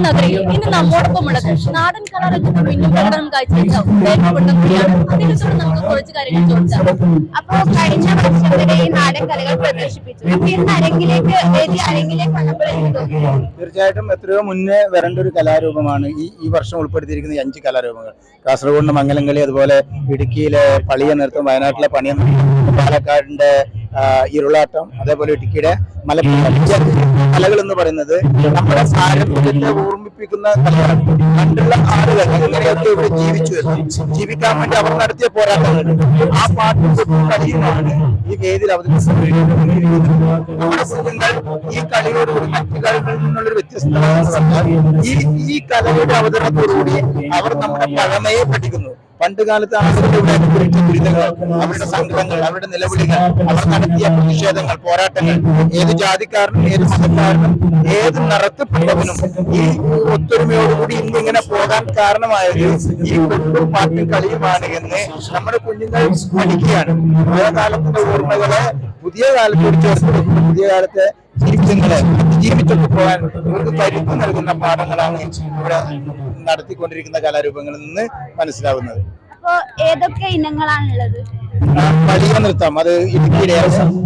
നഗരിയിൽ ഇന്ന് നമ്മോടൊപ്പമുള്ളത് നാടൻ കലാരംഗത്ത് മിന്നും പ്രകടനം കാഴ്ചവെച്ച പൊട്ടക്കുടിയാണ് അദ്ദേഹത്തോട് നമുക്ക് കുറച്ച് കാര്യങ്ങൾ ചോദിച്ചാൽ കഴിഞ്ഞ വർഷം വരെ ഈ നാടൻ കലകൾ തീർച്ചയായിട്ടും എത്രയോ മുന്നേ വരേണ്ട ഒരു കലാരൂപമാണ് ഈ ഈ വർഷം ഉൾപ്പെടുത്തിയിരിക്കുന്ന അഞ്ച് കലാരൂപങ്ങൾ. കാസർഗോഡിന്റെ മംഗലംകളി അതുപോലെ ഇടുക്കിയിലെ പളിയ നൃത്തം വയനാട്ടിലെ പണിയ പാലക്കാടിന്റെ ഇരുളാട്ടം അതേപോലെ ഇടുക്കിയുടെ മലപ്പുറം എന്ന് പറയുന്നത് നമ്മുടെ പാരമ്പര്യത്തെ ഓർമ്മിപ്പിക്കുന്ന കലകളാണ്. പണ്ടുള്ള ആളുകൾ എങ്ങനെയൊക്കെ ഇവിടെ ജീവിച്ചു ജീവിക്കാൻ വേണ്ടി അവർ നടത്തിയ പോരാട്ടങ്ങൾ. ആ പാട്ടും ഈ വേദിയിൽ അവതരിപ്പിക്കുന്നത് നമ്മുടെ സുഖങ്ങൾ ഈ കളിയോടുകൂടി മറ്റു കളികളിൽ നിന്നുള്ളൊരു ഈ ഈ കലയുടെ അവതരണത്തോടുകൂടി അവർ നമ്മുടെ പഴമയെ പഠിക്കുന്നു. പണ്ട് കാലത്ത് ദുരിതങ്ങൾ അവരുടെ സംഘങ്ങൾ അവരുടെ നിലവിളികൾ അവർ നടത്തിയ പ്രതിഷേധങ്ങൾ പോരാട്ടങ്ങൾ ഏത് ജാതിക്കാരനും ഏത് മതക്കാരനും ഏത് നിറത്തിപ്പെട്ടവനും ഈ ഒത്തൊരുമയോടുകൂടി ഇന്ന് ഇങ്ങനെ പോകാൻ കാരണമായത് ഈ കൊട്ടും പാട്ടും കളിയുമാണ് എന്ന് നമ്മുടെ കുഞ്ഞുങ്ങൾ പഠിക്കുകയാണ്. പഴയ കാലത്തിന്റെ ഓർമ്മകളെ പുതിയ കാലത്തോട് ചേർത്ത് പുതിയ കാലത്തെ ജീവിതങ്ങളെ ജീവിച്ചൊക്കെ പോകാൻ ഇവർക്ക് പരിപ്പ് നൽകുന്ന പാഠങ്ങളാണ് ഇവിടെ നടത്തിക്കൊണ്ടിരിക്കുന്ന കലാരൂപങ്ങളിൽ നിന്ന് മനസ്സിലാവുന്നത്. ഏതൊക്കെ ഇനങ്ങളാണുള്ളത്? വലിയ നൃത്തം അത് ഇടുക്കിയിലെ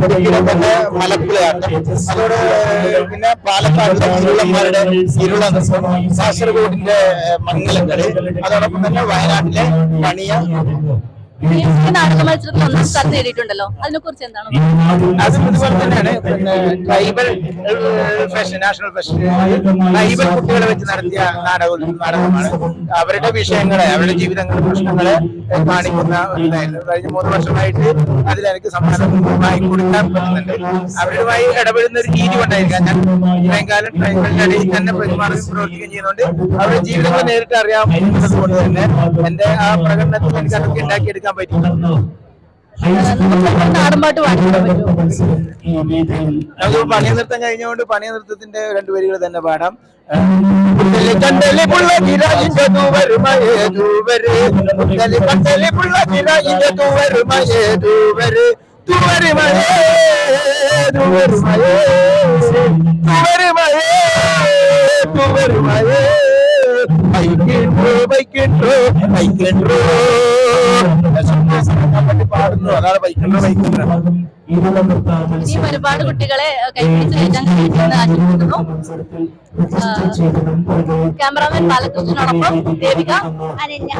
ഇടുക്കിയിലെ തന്നെ മലപ്പുഴയാട്ടം അതോടെ പിന്നെ പാലക്കാട് ഇരുളന്മാരുടെ ഇരുള നൃത്തം കാസർഗോഡിന്റെ മംഗലങ്ങൾ മംഗലക്കളി അതോടൊപ്പം തന്നെ വയനാട്ടിലെ പണിയ നാടക മത്സരത്തിൽ ഒന്നാം സ്ഥാനം നേടിയിട്ടുണ്ടല്ലോ. അതിനെ കുറിച്ച് എന്താണ് പറയുന്നത്? അതും ഇതുപോലെ തന്നെയാണ്. പിന്നെ tribal fashion national fashion tribal കുട്ടികളെ വെച്ച് നടത്തിയ നാടകം നാടകമാണ്. അവരുടെ വിഷയങ്ങളെ അവരുടെ ജീവിതങ്ങളുടെ പ്രശ്നങ്ങളെ കാണിക്കുന്ന ഇതായിരുന്നു. കഴിഞ്ഞ മൂന്ന് വർഷമായിട്ട് അതിൽ എനിക്ക് സമ്മാനം കൊടുക്കാൻ പറ്റുന്നുണ്ട്. അവരുമായി ഇടപെടുന്ന ഒരു രീതി കൊണ്ടായിരിക്കാം ഞാൻ ഇത്രയും കാലം ട്രൈബലിന്റെ ഇടയിൽ തന്നെ പെരുമാറി പ്രവർത്തിക്കുകയും ചെയ്യുന്നുണ്ട്. അവരുടെ ജീവിതങ്ങൾ നേരിട്ട് അറിയാൻ കൊണ്ട് തന്നെ എന്റെ ആ പ്രകടനത്തിൽ എനിക്ക് അതൊക്കെ ഉണ്ടാക്കിയെടുക്കാൻ പറ്റി നമുക്ക് നാടൻപാട്ട് പറ്റുമോ നമുക്ക് പണിയ നൃത്തം കഴിഞ്ഞുകൊണ്ട് പണി നൃത്തത്തിന്റെ വരികൾ തന്നെ പാടാം പുത്തലി കണ്ടലി പുള്ള ചിരാജിന്റെ തൂവരുമയേ തൂവര് പുത്തലി കണ്ടലി തൂവരുമയേ തൂവര് തൂവരുമയേ തൂവരുമയേ തൂവരുമയേ വൈകിട്ടോ വൈകിട്ടോ വൈകിട്ടോ പറ്റി പാടുന്നു അതാണ് വൈകിട്ടോ വൈകിട്ടോ ഇനിയും ഒരുപാട് കുട്ടികളെ കൈപിടിച്ച് കയറ്റാൻ കഴിയുമെന്ന് ആശംസിക്കുന്നു ക്യാമറാമാൻ ബാലകൃഷ്ണനോടൊപ്പം ദേവിക അനന്യ